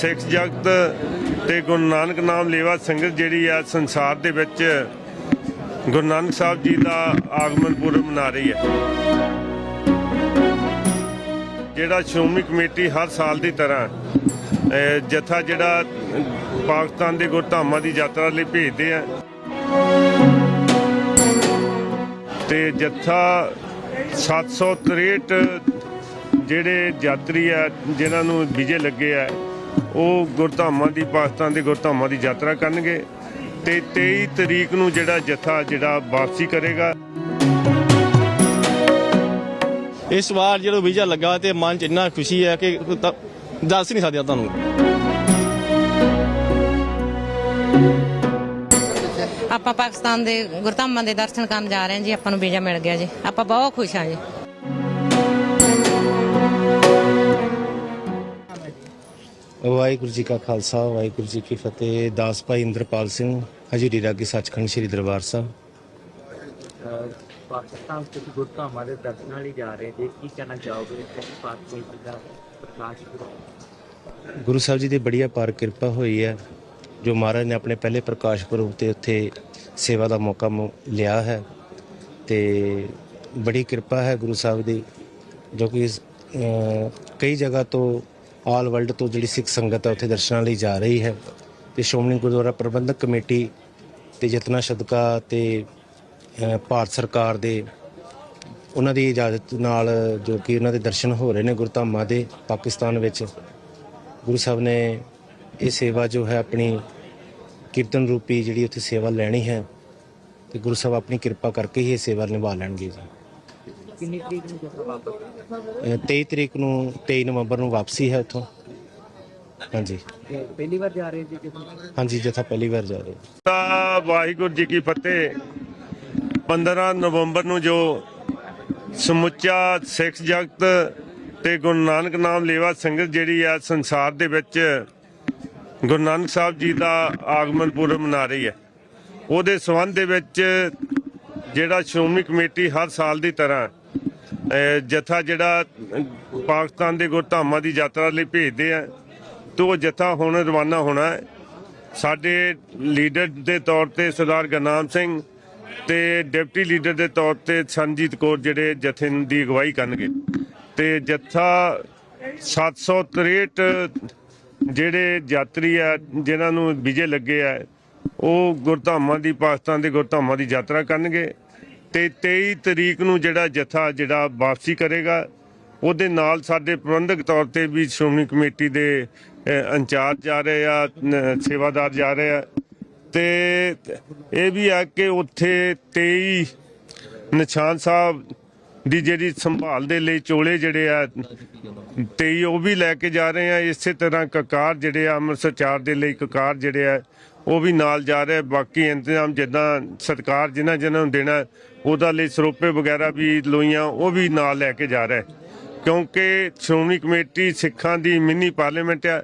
ਸਿੱਖ ਜਗਤ ਤੇ ਗੁਰੂ ਨਾਨਕ ਨਾਮ ਲੇਵਾ ਸੰਗਤ ਜਿਹੜੀ ਆ ਸੰਸਾਰ ਦੇ ਵਿੱਚ ਗੁਰੂ ਨਾਨਕ ਸਾਹਿਬ ਜੀ ਦਾ ਆਗਮਨ ਪੁਰਬ ਮਨਾ ਰਹੀ ਹੈ। ਜਿਹੜਾ ਸ਼੍ਰੋਮਣੀ ਕਮੇਟੀ ਹਰ ਸਾਲ ਦੀ ਤਰ੍ਹਾਂ ਜਥਾ ਜਿਹੜਾ ਪਾਕਿਸਤਾਨ ਦੇ ਗੁਰਧਾਮਾਂ ਦੀ ਯਾਤਰਾ ਲਈ ਭੇਜਦੇ ਆ। ਤੇ ਜਥਾ 763 ਜਿਹੜੇ ਯਾਤਰੀ ਆ, ਜਿਨ੍ਹਾਂ ਨੂੰ ਵੀਜ਼ੇ ਲੱਗੇ ਆ ਉਹ ਗੁਰਧਾਮਾਂ ਦੀ ਪਾਕਿਸਤਾਨ ਦੇ ਗੁਰਧਾਮਾਂ ਦੀ ਯਾਤਰਾ ਕਰਨਗੇ ਤੇ 23 ਤਰੀਕ ਨੂੰ ਜਿਹੜਾ ਜਥਾ ਜਿਹੜਾ ਵਾਪਸੀ ਕਰੇਗਾ। ਇਸ ਵਾਰ ਜਦੋਂ ਵੀਜ਼ਾ ਲੱਗਾ ਤੇ ਮਨ ਚ ਇੰਨਾ ਖੁਸ਼ੀ ਹੈ ਕਿ ਦੱਸ ਨਹੀਂ ਸਕਦਾ ਤੁਹਾਨੂੰ ਆਪਾਂ ਪਾਕਿਸਤਾਨ ਦੇ ਗੁਰਧਾਮਾਂ ਦੇ ਦਰਸ਼ਨ ਕਰਨ ਜਾ ਰਹੇ ਹਾਂ ਜੀ ਆਪਾਂ ਨੂੰ ਵੀਜ਼ਾ ਮਿਲ ਗਿਆ ਜੀ। ਆਪਾਂ ਬਹੁਤ ਖੁਸ਼ ਹਾਂ ਜੀ। ਵਾਹਿਗੁਰੂ ਜੀ ਕਾ ਖਾਲਸਾ ਵਾਹਿਗੁਰੂ ਜੀ ਕੀ ਫਤਿਹ। ਦਾਸ ਭਾਈ ਇੰਦਰਪਾਲ ਸਿੰਘ ਹਜੂਰੀ ਰਾਗੀ ਸੱਚਖੰਡ ਸ੍ਰੀ ਦਰਬਾਰ ਸਾਹਿਬ। ਪਾਕਿਸਤਾਨ ਤੋਂ ਗੁਰਧਾਮਾਂ ਦੇ ਦਰਸ਼ਨਾਂ ਲਈ ਜਾ ਰਹੇ ਜੀ ਕੀ ਕਹਿਣਾ ਚਾਹੋਗੇ ਕਿ ਪਾਕਿਸਤਾਨ ਦਾ ਪ੍ਰਕਾਸ਼? ਪੁਰਬ ਗੁਰੂ ਸਾਹਿਬ ਜੀ ਦੀ ਬੜੀ ਅਪਾਰ ਕਿਰਪਾ ਹੋਈ ਹੈ ਜੋ ਮਹਾਰਾਜ ਨੇ ਆਪਣੇ ਪਹਿਲੇ ਪ੍ਰਕਾਸ਼ ਪੁਰਬ ਤੇ ਉੱਥੇ ਸੇਵਾ ਦਾ ਮੌਕਾ ਲਿਆ ਹੈ। ਤੇ ਬੜੀ ਕਿਰਪਾ ਹੈ ਗੁਰੂ ਸਾਹਿਬ ਦੀ ਜੋ ਕਿ ਕਈ ਜਗ੍ਹਾ ਤੋਂ ਆਲ ਵਰਲਡ ਤੋਂ ਜਿਹੜੀ ਸਿੱਖ ਸੰਗਤ ਹੈ, ਉੱਥੇ ਦਰਸ਼ਨਾਂ ਲਈ ਜਾ ਰਹੀ ਹੈ। ਤੇ ਸ਼੍ਰੋਮਣੀ ਗੁਰਦੁਆਰਾ ਪ੍ਰਬੰਧਕ ਕਮੇਟੀ ਤੇ ਯਤਨਾ ਸਦਕਾ ਤੇ ਭਾਰਤ ਸਰਕਾਰ ਦੇ ਉਹਨਾਂ ਦੀ ਇਜਾਜ਼ਤ ਨਾਲ ਜੋ ਕਿ ਉਹਨਾਂ ਦੇ ਦਰਸ਼ਨ ਹੋ ਰਹੇ ਨੇ ਗੁਰਧਾਮਾਂ ਦੇ ਪਾਕਿਸਤਾਨ ਵਿੱਚ। ਗੁਰੂ ਸਾਹਿਬ ਨੇ ਇਹ ਸੇਵਾ ਜੋ ਹੈ ਆਪਣੀ ਕੀਰਤਨ ਰੂਪੀ ਜਿਹੜੀ ਉੱਥੇ ਸੇਵਾ ਲੈਣੀ ਹੈ, ਤੇ ਗੁਰੂ ਸਾਹਿਬ ਆਪਣੀ ਕਿਰਪਾ ਕਰਕੇ ਹੀ ਇਹ ਸੇਵਾ ਨਿਭਾ ਲੈਣਗੇ ਜੀ। ਕਿੰਨੀ ਤਰੀਕ ਨੂੰ ਜਥਾ ਵਾਪਸ? ਅਹ 23 ਤਰੀਕ ਨੂੰ 23 ਨਵੰਬਰ ਨੂੰ ਵਾਪਸੀ ਹੈ ਉੱਥੋਂ। ਹਾਂਜੀ। ਤੇ ਪਹਿਲੀ ਵਾਰ ਜਾ ਰਹੇ ਜੀ ਜਦੋਂ ਹਾਂਜੀ ਜਥਾ ਪਹਿਲੀ ਵਾਰ ਜਾ ਰਹੇ ਤਾਂ ਵਾਹਿਗੁਰੂ ਜੀ ਕੀ ਫਤਿਹ। 15 ਨਵੰਬਰ ਨੂੰ ਜੋ ਸਮੁੱਚਾ ਸਿੱਖ ਜਗਤ ਤੇ ਗੁਰੂ ਨਾਨਕ ਨਾਮ ਲੇਵਾ ਸੰਗਤ ਜਿਹੜੀ ਆ ਸੰਸਾਰ ਦੇ ਵਿੱਚ ਗੁਰੂ ਨਾਨਕ ਸਾਹਿਬ ਜੀ ਦਾ ਆਗਮਨ ਪੁਰਬ ਮਨਾ ਰਹੀ ਹੈ। ਉਹਦੇ ਸਬੰਧ ਦੇ ਵਿੱਚ ਜਿਹੜਾ ਸ਼੍ਰੋਮਣੀ ਕਮੇਟੀ ਹਰ ਸਾਲ ਦੀ ਤਰ੍ਹਾਂ ਜਥਾ ਜਿਹੜਾ ਪਾਕਿਸਤਾਨ ਦੇ ਗੁਰਧਾਮਾਂ ਦੀ ਯਾਤਰਾ ਲਈ ਭੇਜਦੇ ਆ, ਤੇ ਉਹ ਜਥਾ ਹੁਣ ਰਵਾਨਾ ਹੋਣਾ ਹੈ। ਸਾਡੇ ਲੀਡਰ ਦੇ ਤੌਰ ਤੇ ਸਰਦਾਰ ਗੁਰਨਾਮ ਸਿੰਘ ਤੇ ਡਿਪਟੀ ਲੀਡਰ ਦੇ ਤੌਰ ਤੇ ਸੰਜੀਤ ਕੌਰ ਜਿਹੜੇ ਜਥੇ ਦੀ ਅਗਵਾਈ ਕਰਨਗੇ। ਤੇ ਜਥਾ 763 ਜਿਹੜੇ ਯਾਤਰੀ ਆ, ਜਿਨ੍ਹਾਂ ਨੂੰ ਵਿਜੇ ਲੱਗੇ ਆ, ਉਹ ਗੁਰਧਾਮਾਂ ਦੀ, ਪਾਕਿਸਤਾਨ ਦੇ ਗੁਰਧਾਮਾਂ ਦੀ ਯਾਤਰਾ ਕਰਨਗੇ। ਤੇ 23 ਤਰੀਕ ਨੂੰ ਜਿਹੜਾ ਜਥਾ ਜਿਹੜਾ ਵਾਪਸੀ ਕਰੇਗਾ, ਉਹਦੇ ਨਾਲ ਸਾਡੇ ਪ੍ਰਬੰਧਕ ਤੌਰ ਤੇ ਵੀ ਸ਼੍ਰੋਮਣੀ ਕਮੇਟੀ ਦੇ ਇੰਚਾਰਜ ਜਾ ਰਹੇ ਆ ਸੇਵਾਦਾਰ ਜਾ ਰਹੇ ਆ। ਤੇ ਇਹ ਵੀ ਆ ਕਿ ਉੱਥੇ 23 ਨਿਸ਼ਾਨ ਸਾਹਿਬ ਦੀ ਜਿਹੜੀ ਸੰਭਾਲ ਦੇ ਲਈ ਚੋਲੇ ਜਿਹੜੇ ਆ 23 ਉਹ ਵੀ ਲੈ ਕੇ ਜਾ ਰਹੇ ਆ। ਇਸੇ ਤਰ੍ਹਾਂ ਕਕਾਰ ਜਿਹੜੇ ਆ, ਅੰਮ੍ਰਿਤਸਰ ਚਾਰ ਦੇ ਲਈ ਕਕਾਰ ਜਿਹੜੇ ਆ, ਉਹ ਵੀ ਨਾਲ ਜਾ ਰਹੇ ਬਾਕੀ ਇੰਤਜ਼ਾਮ ਜਿੱਦਾਂ ਸਰਕਾਰ ਜਿਨ੍ਹਾਂ ਜਿਨ੍ਹਾਂ ਨੂੰ ਦੇਣਾ, ਉਹਦਾ ਲਈ ਸਰੋਪੇ ਵਗੈਰਾ ਵੀ ਲੋਈਆਂ, ਉਹ ਵੀ ਨਾਲ ਲੈ ਕੇ ਜਾ ਰਿਹਾ। ਕਿਉਂਕਿ ਸ਼੍ਰੋਮਣੀ ਕਮੇਟੀ ਸਿੱਖਾਂ ਦੀ ਮਿੰਨੀ ਪਾਰਲੀਮੈਂਟ ਆ,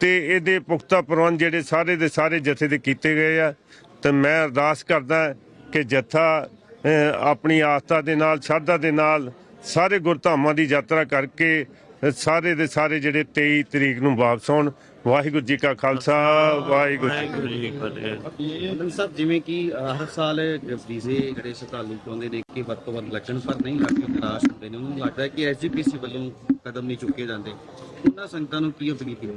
ਤੇ ਇਹਦੇ ਪੁਖਤਾ ਪ੍ਰਬੰਧ ਜਿਹੜੇ ਸਾਰੇ ਦੇ ਸਾਰੇ ਜਥੇ ਦੇ ਕੀਤੇ ਗਏ ਆ। ਤੇ ਮੈਂ ਅਰਦਾਸ ਕਰਦਾ ਕਿ ਜਥਾ ਆਪਣੀ ਆਸਥਾ ਦੇ ਨਾਲ ਸ਼ਰਧਾ ਦੇ ਨਾਲ ਸਾਰੇ ਗੁਰਧਾਮਾਂ ਦੀ ਯਾਤਰਾ ਕਰਕੇ ਸਾਰੇ ਦੇ ਸਾਰੇ ਜਿਹੜੇ 23 ਤਰੀਕ ਨੂੰ ਵਾਪਸ ਆਉਣ। ਵਾਹਿਗੁਰੂ ਜੀ ਕਾ ਖਾਲਸਾ ਵਾਹਿਗੁਰੂ ਜੀ ਕੀ ਫਤਿਹ। ਸਾਹਿਬ ਜਿਵੇਂ ਕਿ ਹਰ ਸਾਲ ਵੀਜ਼ੇ ਜਿਹੜੇ ਸ਼ਰਧਾਲੂ ਚਾਹੁੰਦੇ ਨੇ ਕਿ ਵੱਧ ਤੋਂ ਵੱਧ ਲੱਗਣ ਪਰ ਨਹੀਂ ਲੱਗਦੇ ਨਿਰਾਸ਼ ਹੁੰਦੇ ਨੇ ਉਹਨਾਂ ਲੱਗਦਾ ਕਿ ਐਸਜੀਪੀਸੀ ਵੱਲੋਂ ਕਦਮ ਨਹੀਂ ਚੁੱਕੇ ਜਾਂਦੇ। ਉਹਨਾਂ ਸੰਗਤਾਂ ਨੂੰ ਕੀ ਅਪੀਲ ਕੀਤੀ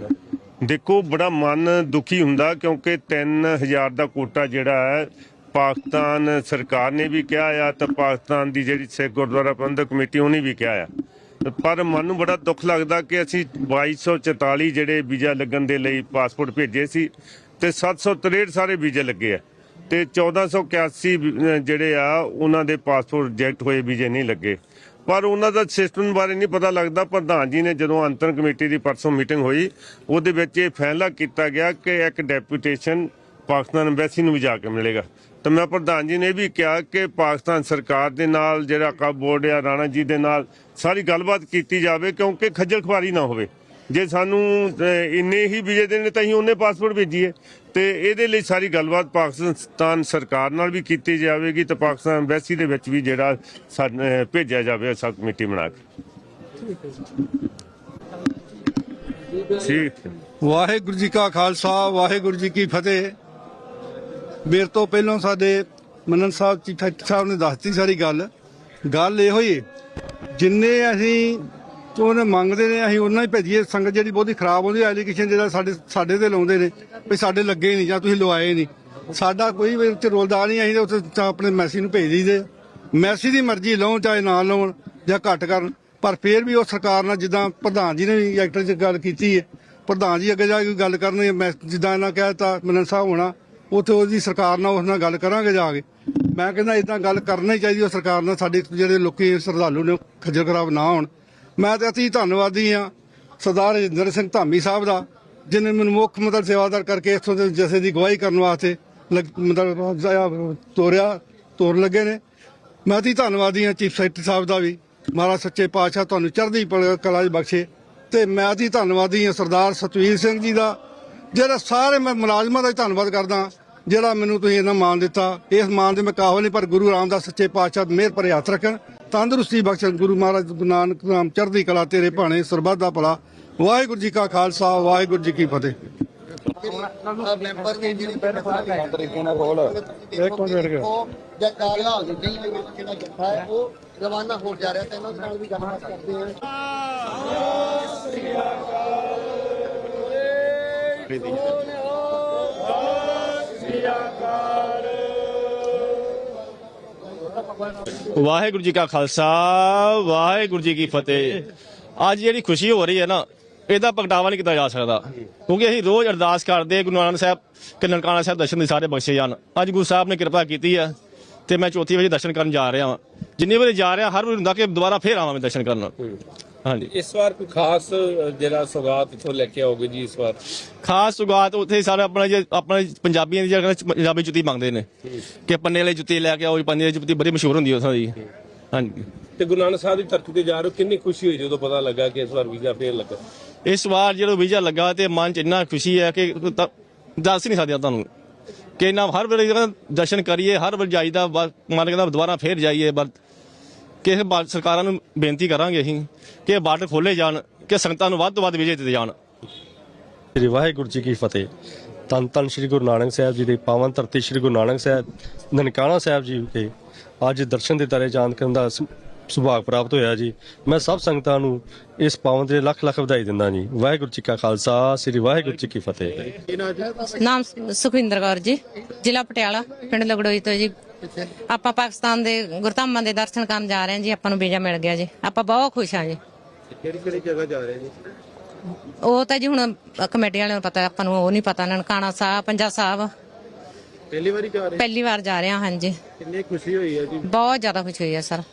ਦੇਖੋ ਬੜਾ ਮਨ ਦੁਖੀ ਹੁੰਦਾ ਕਿਉਂਕਿ 3000 ਦਾ ਕੋਟਾ ਜਿਹੜਾ ਹੈ ਪਾਕਿਸਤਾਨ ਸਰਕਾਰ ਨੇ ਵੀ ਕਿਹਾ ਆ ਤੇ ਪਾਕਿਸਤਾਨ ਦੀ ਜਿਹੜੀ ਸਿੱਖ ਗੁਰਦੁਆਰਾ ਪ੍ਰਬੰਧਕ ਕਮੇਟੀ ਉਹਨੇ ਵੀ ਕਿਹਾ ਆ। ਪਰ ਮਨ ਨੂੰ ਬੜਾ ਦੁੱਖ ਲੱਗਦਾ ਕਿ ਅਸੀਂ 2244 ਜਿਹੜੇ ਵੀਜ਼ਾ ਲੱਗਣ ਦੇ ਲਈ ਪਾਸਪੋਰਟ ਭੇਜੇ ਸੀ ਤੇ 763 ਸਾਰੇ ਵੀਜ਼ੇ ਲੱਗੇ ਆ ਤੇ 1481 ਵੀ- ਜਿਹੜੇ ਆ, ਉਹਨਾਂ ਦੇ ਪਾਸਪੋਰਟ ਰਿਜੈਕਟ ਹੋਏ, ਵੀਜ਼ੇ ਨਹੀਂ ਲੱਗੇ। ਪਰ ਉਹਨਾਂ ਦਾ ਸਿਸਟਮ ਬਾਰੇ ਨਹੀਂ ਪਤਾ ਲੱਗਦਾ। ਪ੍ਰਧਾਨ ਜੀ ਨੇ ਜਦੋਂ ਅੰਤਰ ਕਮੇਟੀ ਦੀ ਪਰਸੋਂ ਮੀਟਿੰਗ ਹੋਈ, ਉਹਦੇ ਵਿੱਚ ਇਹ ਫੈਸਲਾ ਕੀਤਾ ਗਿਆ ਕਿ ਇੱਕ ਡੈਪੂਟੇਸ਼ਨ ਪਾਕਿਸਤਾਨ ਐਮਬੈਸੀ ਨੂੰ ਵੀ ਜਾ ਕੇ ਮਿਲੇਗਾ। ਤਾਂ ਮੈਂ ਪ੍ਰਧਾਨ ਜੀ ਨੇ ਵੀ ਕਿਹਾ ਕਿ ਪਾਕਿਸਤਾਨ ਸਰਕਾਰ ਦੇ ਨਾਲ ਜਿਹੜਾ ਕਾ ਬੋਰਡ ਆ ਰਾਣਾ ਜੀ ਦੇ ਨਾਲ ਸਾਰੀ ਗੱਲਬਾਤ ਕੀਤੀ ਜਾਵੇ ਕਿਉਂਕਿ ਖੱਜਲ ਖੁਆਰੀ ਨਾ ਹੋਵੇ। ਜੇ ਸਾਨੂੰ ਇੰਨੇ ਹੀ ਵੀਜ਼ੇ ਦੇਣੇ ਤਾਂ ਅਸੀਂ ਉਹਨੇ ਪਾਸਪੋਰਟ ਭੇਜੀਏ। ਤੇ ਇਹਦੇ ਲਈ ਸਾਰੀ ਗੱਲਬਾਤ ਪਾਕਿਸਤਾਨ ਸਰਕਾਰ ਨਾਲ ਵੀ ਕੀਤੀ ਜਾਵੇਗੀ ਤੇ ਪਾਕਿਸਤਾਨ ਐਮਬੈਸੀ ਦੇ ਵਿੱਚ ਵੀ ਜਿਹੜਾ ਭੇਜਿਆ ਜਾਵੇ ਸਬ ਕਮੇਟੀ ਬਣਾ ਕੇ। ਠੀਕ ਹੈ। ਵਾਹਿਗੁਰੂ ਜੀ ਕਾ ਖਾਲਸਾ ਵਾਹਿਗੁਰੂ ਜੀ ਕੀ ਫਤਿਹ। ਮੇਰੇ ਤੋਂ ਪਹਿਲਾਂ ਸਾਡੇ ਮੰਨਨ ਸਾਹਿਬ ਚੀਫ ਸਾਹਿਬ ਨੇ ਦੱਸਤੀ ਸਾਰੀ ਗੱਲ। ਗੱਲ ਇਹੋ ਹੀ, ਜਿੰਨੇ ਅਸੀਂ ਉਹਨੇ ਮੰਗਦੇ ਨੇ, ਅਸੀਂ ਉਹਨਾਂ ਹੀ ਭੇਜੀਏ। ਸੰਗਤ ਜਿਹੜੀ ਬਹੁਤੀ ਖਰਾਬ ਹੁੰਦੀ ਐਲੀਗੇਸ਼ਨ ਜਿਹੜਾ ਸਾਡੇ ਸਾਡੇ ਤੇ ਲਾਉਂਦੇ ਨੇ, ਵੀ ਸਾਡੇ ਲੱਗੇ ਨਹੀਂ ਜਾਂ ਤੁਸੀਂ ਲਵਾਏ ਨਹੀਂ। ਸਾਡਾ ਕੋਈ ਵੀ ਉੱਥੇ ਰੋਲਦਾ ਨਹੀਂ, ਅਸੀਂ ਤਾਂ ਉੱਥੇ ਆਪਣੇ ਮੈਸੀ ਨੂੰ ਭੇਜ ਦਈਦੇ। ਮੈਸੀ ਦੀ ਮਰਜ਼ੀ ਲਾਉਣ, ਚਾਹੇ ਨਾ ਲਾਉਣ ਜਾਂ ਘੱਟ ਕਰਨ। ਪਰ ਫਿਰ ਵੀ ਉਹ ਸਰਕਾਰ ਨਾਲ ਜਿੱਦਾਂ ਪ੍ਰਧਾਨ ਜੀ ਨੇ ਵੀ ਐਕਟਰ 'ਚ ਗੱਲ ਕੀਤੀ ਹੈ। ਪ੍ਰਧਾਨ ਜੀ ਅੱਗੇ ਜਾ ਕੇ ਗੱਲ ਕਰਨੀ ਹੈ ਜਿੱਦਾਂ ਇਹਨਾਂ ਕਹਿਤਾ ਮਨਨ ਸਾਹਿਬ ਹੋਣਾ। ਉੱਥੇ ਉਹਦੀ ਸਰਕਾਰ ਨਾਲ ਉਸ ਨਾਲ ਗੱਲ ਕਰਾਂਗੇ ਜਾ ਕੇ। ਮੈਂ ਕਹਿੰਦਾ ਇਦਾਂ ਗੱਲ ਕਰਨੀ ਚਾਹੀਦੀ ਉਹ ਸਰਕਾਰ ਨਾਲ, ਸਾਡੇ ਜਿਹੜੇ ਲੋਕੀ ਸ਼ਰਧਾਲੂ ਨੇ ਉਹ ਖੱਜਲ ਖਰਾਬ ਨਾ ਹੋਣ। ਮੈਂ ਤੇ ਅਤੀ ਧੰਨਵਾਦੀ ਆ ਸਰਦਾਰ ਰਜਿੰਦਰ ਸਿੰਘ ਧਾਮੀ ਸਾਹਿਬ ਦਾ ਜਿਨੇ ਮੈਨੂੰ ਮੁੱਖ ਮਤਲਬ ਸੇਵਾਦਾਰ ਕਰਕੇ ਇੱਥੋਂ ਦੇ ਜਸੇ ਦੀ ਗਵਾਹੀ ਕਰਨ ਵਾਸਤੇ ਲੱਗ- ਮਤਲਬ ਤੋਰਿਆ ਤੋਰ ਲੱਗੇ ਨੇ। ਮੈਂ ਅਤੀ ਧੰਨਵਾਦੀ ਆ ਚੀਫ ਸੈਕਟਰੀ ਸਾਹਿਬ ਦਾ ਵੀ। ਮਹਾਰਾਜ ਸੱਚੇ ਪਾਤਸ਼ਾਹ ਤੁਹਾਨੂੰ ਚੜ੍ਹਦੀ ਪਲ- ਕਲਾ 'ਚ ਬਖਸ਼ੇ। ਤੇ ਮੈਂ ਅਤੀ ਧੰਨਵਾਦੀ ਆ ਸਰਦਾਰ ਸਤਵੀਰ ਸਿੰਘ ਜੀ ਦਾ ਜਿਹੜਾ ਸਾਰੇ ਮੈਂ ਮੁਲਾਜ਼ਮਾਂ ਦਾ ਧੰਨਵਾਦ ਕਰਦਾ ਜਿਹੜਾ ਮੈਨੂੰ ਤੁਸੀਂ ਇਹਨਾਂ ਮਾਣ ਦਿੱਤਾ। ਇਸ ਮਾਣ ਦੇ ਮੈਂ ਕਾਹਲ ਨਹੀਂ, ਪਰ ਗੁਰੂ ਰਾਮਦਾਸ ਸੱਚੇ ਪਾਤਸ਼ਾਹ ਮਿਹਰ ਭਰੇ ਹੱਥ ਰੱਖਣ। ਤੰਦਰੁਸਤੀ ਬਖਸ਼ਣ ਗੁਰੂ ਮਹਾਰਾਜ ਨਾਨਕ ਨਾਮ ਚੜ੍ਹਦੀ ਕਲਾ ਤੇਰੇ ਭਾਣੇ, ਸਰਬੱਤ ਦਾ ਭਲਾ। ਵਾਹਿਗੁਰੂ ਜੀ ਕਾ ਖਾਲਸਾ, ਵਾਹਿਗੁਰੂ ਜੀ ਕੀ ਫਤਿਹ। ਜਾਂ ਕਾਲਾ ਨਹੀਂ ਜਿਹੜਾ ਜੱਥਾ ਹੈ ਉਹ ਰਵਾਨਾ ਹੋ ਜਾ ਰਿਹਾ ਤੇ ਇਹਨਾਂ ਨਾਲ ਵੀ ਗੱਲਬਾਤ ਕਰਦੇ ਹਾਂ ਵਾਹਿਗੁਰੂ ਜੀ ਕਾ ਖਾਲਸਾ, ਵਾਹਿਗੁਰੂ ਜੀ ਕੀ ਫਤਿਹ। ਅੱਜ ਜਿਹੜੀ ਖੁਸ਼ੀ ਹੋ ਰਹੀ ਹੈ ਨਾ, ਇਹਦਾ ਪ੍ਰਗਟਾਵਾ ਨਹੀਂ ਕੀਤਾ ਜਾ ਸਕਦਾ। ਕਿਉਂਕਿ ਅਸੀਂ ਰੋਜ਼ ਅਰਦਾਸ ਕਰਦੇ, ਗੁਰੂ ਨਾਨਕ ਸਾਹਿਬ, ਕਿ ਨਨਕਾਣਾ ਸਾਹਿਬ ਦਰਸ਼ਨ ਦੇ ਸਾਰੇ ਬਖਸ਼ੇ ਜਾਣ। ਅੱਜ ਗੁਰੂ ਸਾਹਿਬ ਨੇ ਕਿਰਪਾ ਕੀਤੀ ਹੈ, ਤੇ ਮੈਂ ਚੌਥੀ ਵਜੇ ਦਰਸ਼ਨ ਕਰਨ ਜਾ ਰਿਹਾ ਹਾਂ। ਜਿੰਨੀ ਵਾਰੀ ਜਾ ਰਿਹਾ, ਹਰ ਵਾਰ ਹੁੰਦਾ ਕਿ ਦੁਬਾਰਾ ਫੇਰ ਆਵਾਂ ਮੈਂ ਦਰਸ਼ਨ ਕਰਨ। ਹਾਂਜੀ। ਇਸ ਵਾਰ ਕੋਈ ਖਾਸ ਅ, ਜਿਹੜਾ ਸੌਗਾਤ ਇਥੋਂ ਲੈ ਕੇ ਆਓਗੇ ਜੀ ਇਸ ਵਾਰ? ਖਾਸ ਸੁਗਾਤ ਉੱਥੇ ਸਾਰੇ ਆਪਣਾ ਜੇ ਆਪਣਾ ਪੰਜਾਬੀਆਂ ਦੀ ਜਗ੍ਹਾ ਪੰਜਾਬੀ ਜੁੱਤੀ ਮੰਗਦੇ ਨੇ। ਕਿ ਪੰਨੇ ਵਾਲੀ ਜੁੱਤੀ ਲੈ ਕੇ ਆਓ ਪੰਨੇ ਵਾਲੀ ਜੁੱਤੀ ਬੜੀ ਮਸ਼ਹੂਰ ਹੁੰਦੀ ਉੱਥੋਂ ਦੀ। ਹਾਂਜੀ। ਤੇ ਗੁਰੂ ਨਾਨਕ ਸਾਹਿਬ ਦੀ ਧਰਤੀ ਤੇ ਜਾ ਰਹੇ ਹੋ ਕਿੰਨੀ ਖੁਸ਼ੀ ਹੋਈ ਜਦੋਂ ਪਤਾ ਲੱਗਾ ਕਿ ਇਸ ਵਾਰ ਵੀਜ਼ਾ ਫੇਰ ਲੱਗਾ? ਇਸ ਵਾਰ ਜਦੋਂ ਵੀਜ਼ਾ ਲੱਗਾ ਤੇ ਮਨ 'ਚ ਇੰਨਾ ਖੁਸ਼ੀ ਹੈ ਕਿ ਤਾਂ ਦੱਸ ਨਹੀਂ ਸਕਦੇ ਤੁਹਾਨੂੰ ਕਿ ਨਾ ਹਰ ਵੇਲੇ ਦਰਸ਼ਨ ਕਰੀਏ ਹਰ ਵੇਲੇ ਜਾਈਦਾ ਬਸ ਮਨ ਕਹਿੰਦਾ ਦੁਬਾਰਾ ਫੇਰ ਜਾਈਏ ਬਸ ਕਿਸੇ ਬਾ- ਸਰਕਾਰਾਂ ਨੂੰ ਬੇਨਤੀ ਕਰਾਂਗੇ ਅਸੀਂ ਕਿ ਇਹ ਬਾਰਡਰ ਖੋਲੇ ਜਾਣ ਕਿ ਸੰਗਤਾਂ ਨੂੰ ਵੱਧ ਤੋਂ ਵੱਧ ਵੀਜ਼ੇ ਦਿੱਤੇ ਜਾਣ। ਸ੍ਰੀ ਵਾਹਿਗੁਰੂ ਜੀ ਕੀ ਫਤਿਹ। ਤਨ ਤਨ ਸ੍ਰੀ ਗੁਰੂ ਨਾਨਕ ਸਾਹਿਬ ਜੀ ਦੀ ਪਾਵਨ ਧਰਤੀ ਸ੍ਰੀ ਗੁਰੂ ਨਾਨਕ ਸਾਹਿਬ ਨਨਕਾਣਾ ਸਾਹਿਬ ਜੀ ਕੇ ਅੱਜ ਦਰਸ਼ਨ ਦੇ ਦਾਰੇ ਜਾਣ ਕਰਨ ਦਾ ਸੁ- ਸੁਭਾਗ ਪ੍ਰਾਪਤ ਹੋਇਆ ਜੀ। ਮੈਂ ਸਭ ਸੰਗਤਾਂ ਨੂੰ ਇਸ ਪਾਵਨ ਦੇ ਲੱਖ ਲੱਖ ਵਧਾਈ ਦਿੰਦਾ ਜੀ। ਵਾਹਿਗੁਰੂ ਜੀ ਕਾ ਖਾਲਸਾ ਸ੍ਰੀ ਵਾਹਿਗੁਰੂ ਜੀ ਕੀ ਫਤਿਹ। ਨਾਮ ਸੁਖਵਿੰਦਰ ਕੌਰ ਜੀ ਜ਼ਿਲ੍ਹਾ ਪਟਿਆਲਾ ਪਿੰਡ ਲਗੜੋਈ ਤੋਂ ਜੀ। ਆਪਾਂ ਪਾਕਿਸਤਾਨ ਦੇ ਗੁਰਧਾਮਾਂ ਦੇ ਦਰਸ਼ਨ ਕਰਨ ਜਾ ਰਹੇ ਹਾਂ ਜੀ ਆਪਾਂ ਨੂੰ ਵੀਜ਼ਾ ਮਿਲ ਗਿਆ ਜੀ। ਆਪਾਂ ਬਹੁਤ ਖੁਸ਼ ਹਾਂ ਜੀ। ਕਿਹੜੀ ਕਿਹੜੀ ਜਗ੍ਹਾ ਜਾ ਰਹੇ ਜੀ? ਉਹ ਤਾਂ ਜੀ ਹੁਣ ਕਮੇਟੀ ਵਾਲਿਆਂ ਨੂੰ ਪਤਾ ਆਪਾਂ ਨੂੰ ਉਹ ਨਹੀਂ ਪਤਾ ਨਨਕਾਣਾ ਸਾਹਿਬ ਪੰਜਾ ਸਾਹਿਬ। ਪਹਿਲੀ ਵਾਰੀ ਜਾ ਰਹੇ? ਪਹਿਲੀ ਵਾਰ ਜਾ ਰਹੇ ਹਾਂ ਹਾਂਜੀ। ਕਿੰਨੀ ਖੁਸ਼ੀ ਹੋਈ ਹੈ ਜੀ? ਬਹੁਤ ਜ਼ਿਆਦਾ ਖੁਸ਼ੀ ਹੋਈ ਹੈ ਸਰ।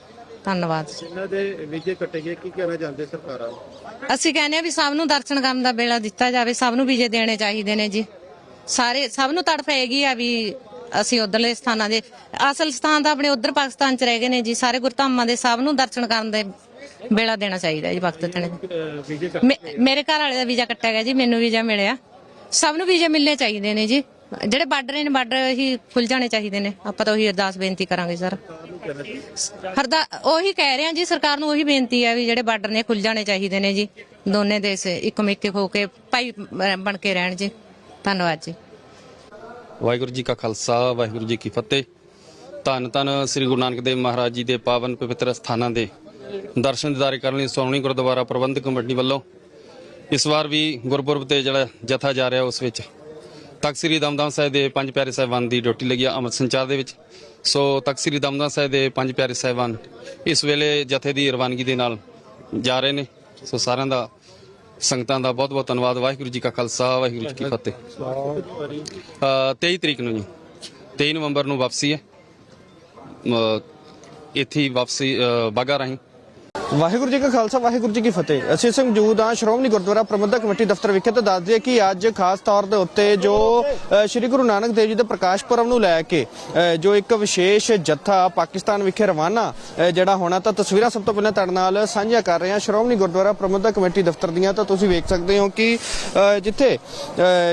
ਧੰਨਵਾਦ। ਇਹਨਾਂ ਦੇ ਵੀਜ਼ੇ ਕੱਟੇ ਗਏ ਕੀ ਕਹਿਣਾ ਚਾਹੁੰਦੇ ਸਰਕਾਰਾਂ ਅਸੀਂ ਕਹਿੰਦੇ ਆ ਵੀ ਸਭ ਨੂੰ ਦਰਸ਼ਨ ਕਰਨ ਦਾ ਵੇਲਾ ਦਿੱਤਾ ਜਾਵੇ ਸਭ ਨੂੰ ਵੀਜ਼ੇ ਦੇਣੇ ਚਾਹੀਦੇ ਨੇ ਜੀ। ਸਾਰੇ ਸਭ ਨੂੰ ਤੜਫ ਹੈਗੀ ਆ ਵੀ ਅਸੀਂ ਉਧਰਲੇ ਸਥਾਨਾਂ ਦੇ ਅਸਲ ਸਥਾਨ ਤਾਂ ਆਪਣੇ ਉਧਰ ਪਾਕਿਸਤਾਨ ਚ ਰਹਿ ਗਏ ਨੇ ਜੀ। ਸਾਰੇ ਗੁਰਧਾਮਾਂ ਦੇ ਸਭ ਨੂੰ ਦਰਸ਼ਨ ਕਰਨ ਦੇ ਵੇਲਾ ਦੇਣਾ ਚਾਹੀਦਾ ਜੀ ਵਕਤ ਮੇ- ਮੇਰੇ ਘਰ ਵਾਲੇ ਦਾ ਵੀਜ਼ਾ ਕੱਟਿਆ ਗਿਆ ਜੀ ਮੈਨੂੰ ਵੀਜ਼ਾ ਮਿਲਿਆ। ਸਭ ਨੂੰ ਵੀਜ਼ੇ ਮਿਲਣੇ ਚਾਹੀਦੇ ਨੇ ਜੀ। ਜਿਹੜੇ ਬਾਰਡਰ ਨੇ ਬਾਰਡਰ ਹੀ ਖੁੱਲ ਜਾਣੇ ਚਾਹੀਦੇ ਨੇ। ਆਪਾਂ ਤਾਂ ਉਹੀ ਅਰਦਾਸ ਬੇਨਤੀ ਕਰਾਂਗੇ ਸਰ। ਹਰਦਾ ਉਹੀ ਕਹਿ ਰਹੇ ਹਾਂ ਜੀ ਸਰਕਾਰ ਨੂੰ ਉਹੀ ਬੇਨਤੀ ਹੈ ਵੀ ਜਿਹੜੇ ਬਾਰਡਰ ਨੇ ਖੁੱਲ ਜਾਣੇ ਚਾਹੀਦੇ ਨੇ ਜੀ। ਦੋਨੇ ਦੇਸ਼ ਇੱਕ ਮਿੱਕੇ ਹੋ ਕੇ ਭਾਈ ਬਣ ਕੇ ਰਹਿਣ ਜੀ। ਧੰਨਵਾਦ ਜੀ। ਵਾਹਿਗੁਰੂ ਜੀ ਕਾ ਖਾਲਸਾ, ਵਾਹਿਗੁਰੂ ਜੀ ਕੀ ਫਤਿਹ। ਧੰਨ ਧੰਨ ਸ੍ਰੀ ਗੁਰੂ ਨਾਨਕ ਦੇਵ ਮਹਾਰਾਜ ਜੀ ਦੇ ਪਾਵਨ ਪਵਿੱਤਰ ਸਥਾਨਾਂ ਦੇ ਦਰਸ਼ਨ ਦਿਦਾਰੇ ਕਰਨ ਲਈ ਸੋਹਣੀ ਗੁਰਦੁਆਰਾ ਪ੍ਰਬੰਧਕ ਕਮੇਟੀ ਵੱਲੋਂ ਇਸ ਵਾਰ ਵੀ ਗੁਰਪੁਰਬ ਤੇ ਜਿਹੜਾ ਜਥਾ ਜਾ ਰਿਹਾ ਉਸ ਵਿੱਚ ਤਖਤ ਸ੍ਰੀ ਦਮਦਮ ਸਾਹਿਬ ਦੇ ਪੰਜ ਪਿਆਰੇ ਸਾਹਿਬਾਨ ਦੀ ਡਿਊਟੀ ਲੱਗੀ ਆ ਅੰਮ੍ਰਿਤ ਸੰਚਾਰ ਦੇ ਵਿੱਚ। ਸੋ ਤਖਤ ਸ੍ਰੀ ਦਮਦਮ ਸਾਹਿਬ ਦੇ ਪੰਜ ਪਿਆਰੇ ਸਾਹਿਬਾਨ ਇਸ ਵੇਲੇ ਜਥੇ ਦੀ ਰਵਾਨਗੀ ਦੇ ਨਾਲ ਜਾ ਰਹੇ ਨੇ। ਸੋ ਸਾਰਿਆਂ ਦਾ ਸੰਗਤਾਂ ਦਾ ਬਹੁਤ ਬਹੁਤ ਧੰਨਵਾਦ। ਵਾਹਿਗੁਰੂ ਜੀ ਕਾ ਖਾਲਸਾ ਵਾਹਿਗੁਰੂ ਜੀ ਕੀ ਫਤਿਹ। ਅ, 23 ਤਰੀਕ ਨੂੰ ਜੀ। 23 ਨਵੰਬਰ ਨੂੰ ਵਾਪਸੀ ਹੈ। ਅ, ਇੱਥੇ ਹੀ ਵਾਪਸੀ ਅ, ਬਾਗਾ ਰਾਹੀਂ। ਵਾਹਿਗੁਰੂ ਜੀ ਕਾ ਖਾਲਸਾ, ਵਾਹਿਗੁਰੂ ਜੀ ਕੀ ਫਤਿਹ। ਅਸੀਂ ਇਸ ਮੌਜੂਦ ਹਾਂ ਸ਼੍ਰੋਮਣੀ ਗੁਰਦੁਆਰਾ ਪ੍ਰਬੰਧਕ ਕਮੇਟੀ ਦਫ਼ਤਰ ਵਿਖੇ ਤੇ ਦੱਸਦੇ ਕਿ ਅੱਜ ਖਾਸ ਤੌਰ ਦੇ ਉੱਤੇ ਜੋ ਸ੍ਰੀ ਗੁਰੂ ਨਾਨਕ ਦੇਵ ਜੀ ਦੇ ਪ੍ਰਕਾਸ਼ ਪੁਰਬ ਨੂੰ ਲੈ ਕੇ ਜੋ ਇੱਕ ਵਿਸ਼ੇਸ਼ ਜੱਥਾ ਪਾਕਿਸਤਾਨ ਵਿਖੇ ਰਵਾਨਾ ਜਿਹੜਾ ਹੋਣਾ ਤਾਂ ਤਸਵੀਰਾਂ ਸਭ ਤੋਂ ਪਹਿਲਾਂ ਤੁਹਾਡੇ ਨਾਲ ਸਾਂਝੀਆਂ ਕਰ ਰਹੇ ਹਾਂ ਸ਼੍ਰੋਮਣੀ ਗੁਰਦੁਆਰਾ ਪ੍ਰਬੰਧਕ ਕਮੇਟੀ ਦਫ਼ਤਰ ਦੀਆਂ। ਤਾਂ ਤੁਸੀਂ ਵੇਖ ਸਕਦੇ ਹੋ ਕਿ ਜਿੱਥੇ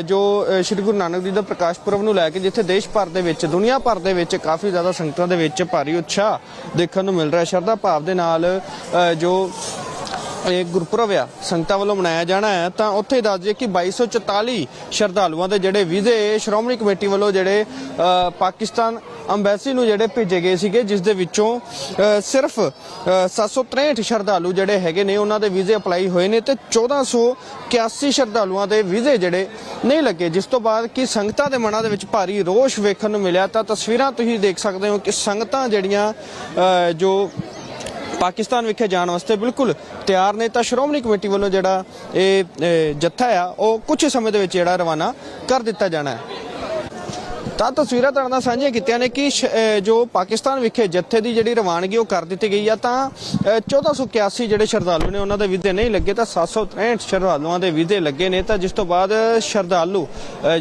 ਜੋ ਸ੍ਰੀ ਗੁਰੂ ਨਾਨਕ ਦੇਵ ਦਾ ਪ੍ਰਕਾਸ਼ ਪੁਰਬ ਨੂੰ ਲੈ ਕੇ ਜਿੱਥੇ ਦੇਸ਼ ਭਰ ਦੇ ਵਿੱਚ, ਦੁਨੀਆ ਭਰ ਦੇ ਵਿੱਚ ਕਾਫੀ ਜ਼ਿਆਦਾ ਸੰਗਤਾਂ ਦੇ ਵਿੱਚ ਭਾਰੀ ਉਤਸ਼ਾਹ ਦੇਖਣ ਨੂੰ ਮਿਲ ਰਿਹਾ ਸ਼ਰਧਾ ਭਾਵ ਦੇ ਨਾਲ ਜੋ ਇਹ ਗੁਰਪੁਰਬ ਆ ਸੰਗਤਾਂ ਵੱਲੋਂ ਮਨਾਇਆ ਜਾਣਾ ਹੈ ਤਾਂ ਉੱਥੇ ਦੱਸ ਦਈਏ ਕਿ 2244 ਸ਼ਰਧਾਲੂਆਂ ਦੇ ਜਿਹੜੇ ਵੀਜ਼ੇ ਸ਼੍ਰੋਮਣੀ ਕਮੇਟੀ ਵੱਲੋਂ ਜਿਹੜੇ ਪਾਕਿਸਤਾਨ ਅੰਬੈਸੀ ਨੂੰ ਜਿਹੜੇ ਭੇਜੇ ਗਏ ਸੀਗੇ ਜਿਸ ਦੇ ਵਿੱਚੋਂ ਅ, ਸਿਰਫ ਅ, 763 ਸ਼ਰਧਾਲੂ ਜਿਹੜੇ ਹੈਗੇ ਨੇ ਉਹਨਾਂ ਦੇ ਵੀਜ਼ੇ ਅਪਲਾਈ ਹੋਏ ਨੇ ਤੇ 1481 ਸ਼ਰਧਾਲੂਆਂ ਦੇ ਵੀਜ਼ੇ ਜਿਹੜੇ ਨਹੀਂ ਲੱਗੇ ਜਿਸ ਤੋਂ ਬਾਅਦ ਕਿ ਸੰਗਤਾਂ ਦੇ ਮਨਾਂ ਦੇ ਵਿੱਚ ਭਾਰੀ ਰੋਸ਼ ਵੇਖਣ ਨੂੰ ਮਿਲਿਆ ਤਾਂ ਤਸਵੀਰਾਂ ਤੁਸੀਂ ਦੇਖ ਸਕਦੇ ਹੋ ਕਿ ਸੰਗਤਾਂ ਜਿਹੜੀਆਂ ਜੋ ਪਾਕਿਸਤਾਨ ਵਿਖੇ ਜਾਣ ਵਾਸਤੇ ਬਿਲਕੁਲ ਤਿਆਰ ਨੇ। ਤਾਂ ਸ਼੍ਰੋਮਣੀ ਕਮੇਟੀ ਵੱਲੋਂ ਜਿਹੜਾ ਇਹ ਜੱਥਾ ਆ, ਉਹ ਕੁਝ ਸਮੇਂ ਦੇ ਵਿੱਚ ਜਿਹੜਾ ਰਵਾਨਾ ਕਰ ਦਿੱਤਾ ਜਾਣਾ ਹੈ। ਤਾਂ ਤਸਵੀਰਾਂ ਤੁਹਾਡੇ ਨਾਲ ਸਾਂਝੀਆਂ ਕੀਤੀਆਂ ਨੇ ਕਿ ਜੋ ਪਾਕਿਸਤਾਨ ਵਿਖੇ ਜੱਥੇ ਦੀ ਜਿਹੜੀ ਰਵਾਨਗੀ ਉਹ ਕਰ ਦਿੱਤੀ ਗਈ ਆ ਤਾਂ, ਅਹ 1481 ਜਿਹੜੇ ਸ਼ਰਧਾਲੂ ਨੇ ਉਹਨਾਂ ਦੇ ਵੀਜ਼ੇ ਨਹੀਂ ਲੱਗੇ, ਤਾਂ 763 ਸ਼ਰਧਾਲੂਆਂ ਦੇ ਵੀਜ਼ੇ ਲੱਗੇ ਨੇ। ਤਾਂ ਜਿਸ ਤੋਂ ਬਾਅਦ ਸ਼ਰਧਾਲੂ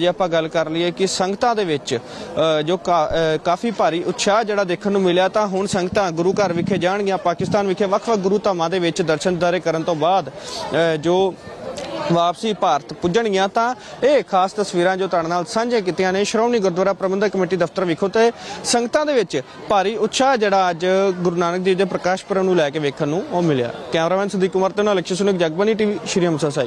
ਜੇ ਆਪਾਂ ਗੱਲ ਕਰ ਲਈਏ ਕਿ ਸੰਗਤਾਂ ਦੇ ਵਿੱਚ ਜੋ ਕਾ- ਕਾਫੀ ਭਾਰੀ ਉਤਸ਼ਾਹ ਜਿਹੜਾ ਦੇਖਣ ਨੂੰ ਮਿਲਿਆ, ਤਾਂ ਹੁਣ ਸੰਗਤਾਂ ਗੁਰੂ ਘਰ ਵਿਖੇ ਜਾਣਗੀਆਂ। ਪਾਕਿਸਤਾਨ ਵਿਖੇ ਵੱਖ-ਵੱਖ ਗੁਰੂ ਧਾਮਾਂ ਦੇ ਵਿੱਚ ਦਰਸ਼ਨ ਦਿਦਾਰੇ ਕਰਨ ਤੋਂ ਬਾਅਦ ਜੋ ਵਾਪਸੀ ਭਾਰਤ ਪੁੱਜਣਗੀਆਂ ਤਾਂ ਇਹ ਖਾਸ ਤਸਵੀਰਾਂ ਜੋ ਤੁਹਾਡੇ ਨਾਲ ਸਾਂਝੀਆਂ ਕੀਤੀਆਂ ਨੇ, ਸ਼੍ਰੋਮਣੀ ਗੁਰਦੁਆਰਾ ਪ੍ਰਬੰਧਕ ਕਮੇਟੀ ਦਫ਼ਤਰ ਵਿਖੋ ਤੇ ਸੰਗਤਾਂ ਦੇ ਵਿੱਚ ਭਾਰੀ ਉਤਸ਼ਾਹ ਜਿਹੜਾ ਅੱਜ ਗੁਰੂ ਨਾਨਕ ਦੇਵ ਦੇ ਪ੍ਰਕਾਸ਼ ਪੁਰਬ ਨੂੰ ਲੈ ਕੇ ਵੇਖਣ ਨੂੰ ਉਹ ਮਿਲਿਆ। ਕੈਮਰਾਮੈਨ ਸੁਦੀਪ ਕੁਮਾਰ ਤੇ ਨਾਲ ਲਕਸ਼ੇ ਸੁਨਿਕ ਜਗਬਾਨੀ ਟੀਵੀ, ਸ਼੍ਰੀ ਅੰਮ੍ਰਿਤਸਰ ਸਾਹਿਬ।